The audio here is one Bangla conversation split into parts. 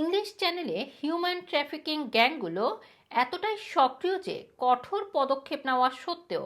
ইংলিশ চ্যানেলে হিউম্যান ট্রাফিকিং গ্যাংগুলো এতটাই সক্রিয় যে কঠোর পদক্ষেপ নেওয়া সত্ত্বেও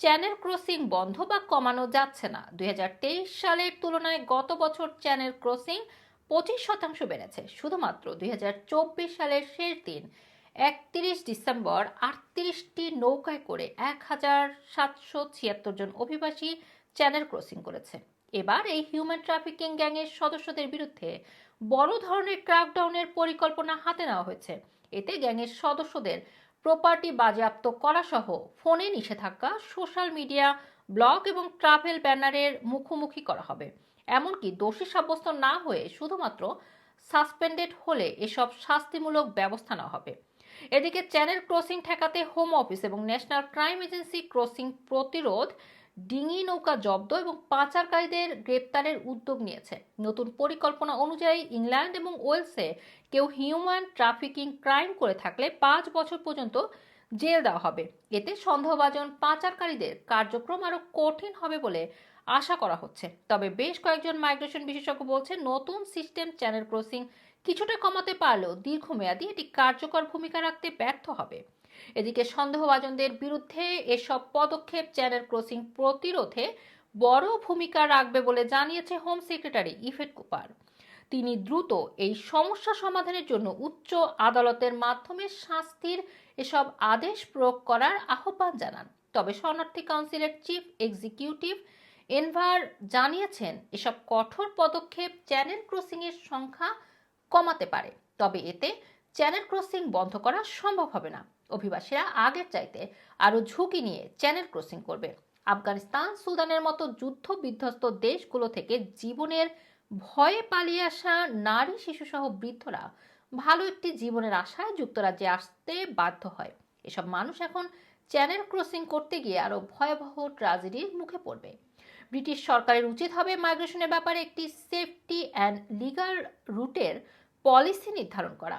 চ্যানেল ক্রসিং বন্ধ বা কমানো যাচ্ছে না। দু হাজার তেইশ সালের তুলনায় গত বছর চ্যানেল ক্রসিং পঁচিশ শতাংশ বেড়েছে। শুধুমাত্র দুই হাজার চব্বিশ সালের শেষ দিন, একত্রিশ ডিসেম্বর, আটত্রিশটি নৌকায় করে এক হাজার সাতশো ছিয়াত্তর জন অভিবাসী চ্যানেল ক্রসিং করেছে। এবার এই হিউম্যান ট্রাফিকিং গ্যাংয়ের সদস্যদের বিরুদ্ধে বড় ধরনের ক্র্যাকডাউনের পরিকল্পনা হাতে নেওয়া হয়েছে। এতে গ্যাংয়ের সদস্যদের প্রপার্টি বাজেয়াপ্ত করা সহ ফোনে নিষেধাজ্ঞা সোশ্যাল মিডিয়া ব্লগ এবং ট্রাভেল ব্যানারের মুখোমুখি করা হবে। এমনকি দোষী সাব্যস্ত না হয়ে শুধুমাত্র সাসপেন্ডেড হলে এসব শাস্তিমূলক ব্যবস্থা নেওয়া হবে। এদিকে চ্যানেল ক্রসিং ঠেকাতে হোম অফিস এবং ন্যাশনাল ক্রাইম এজেন্সি ক্রসিং প্রতিরোধ ডিঙি নৌকা জব্দ এবং পাচারকারীদের গ্রেপ্তারের উদ্যোগ নিয়েছে। নতুন পরিকল্পনা অনুযায়ী ইংল্যান্ড এবং ওয়েলসে কেউ হিউম্যান ট্রাফিকিং ক্রাইম করে থাকলে পাঁচ বছর পর্যন্ত জেল দেওয়া হবে। এতে সন্দেহভাজন পাচারকারীদের কার্যক্রম আরও কঠিন হবে বলে আশা করা হচ্ছে। তবে বেশ কয়েকজন মাইগ্রেশন বিশেষজ্ঞ বলছে নতুন সিস্টেম চ্যানেল ক্রসিং কিছুটা কমাতে পারলেও দীর্ঘমেয়াদী এটি কার্যকর ভূমিকা রাখতে ব্যর্থ হবে। এদিকে সন্দেহভাজনদের বিরুদ্ধে এসব পদক্ষেপ চ্যানেল ক্রসিং প্রতিরোধে বড় ভূমিকা রাখবে বলে জানিয়েছে হোম সেক্রেটারি ইফেট কুপার। তিনি দ্রুত এই সমস্যা সমাধানের জন্য উচ্চ আদালতের মাধ্যমে শাস্তির এসব আদেশ প্রয়োগ করার আহ্বান জানান। তবে শরণার্থী কাউন্সিলের চিফ এক্সিকিউটিভ এনভার জানিয়েছেন, এসব কঠোর পদক্ষেপ চ্যানেল ক্রসিংয়ের সংখ্যা কমাতে পারে। তবে এতে চ্যানেল ক্রসিং বন্ধ করা সম্ভব হবে না। অভিবাসীরা আগের চাইতে আরও ঝুঁকি নিয়ে চ্যানেল ক্রসিং করবে। আফগানিস্তান, সুদানের মতো যুদ্ধ বিধ্বস্ত দেশগুলো থেকে জীবনের ভয়ে পালিয়ে আসা নারী শিশুসহ বৃদ্ধরা ভালো একটি জীবনের আশায় যুক্তরাজ্যে আসতে বাধ্য হয়। এসব মানুষ এখন চ্যানেল ক্রসিং করতে গিয়ে আরও ভয়াবহ ট্রাজেডির মুখে পড়বে। ব্রিটিশ সরকারের উচিত হবে মাইগ্রেশনের ব্যাপারে একটি সেফটি অ্যান্ড লিগাল রুটের পলিসি নির্ধারণ করা।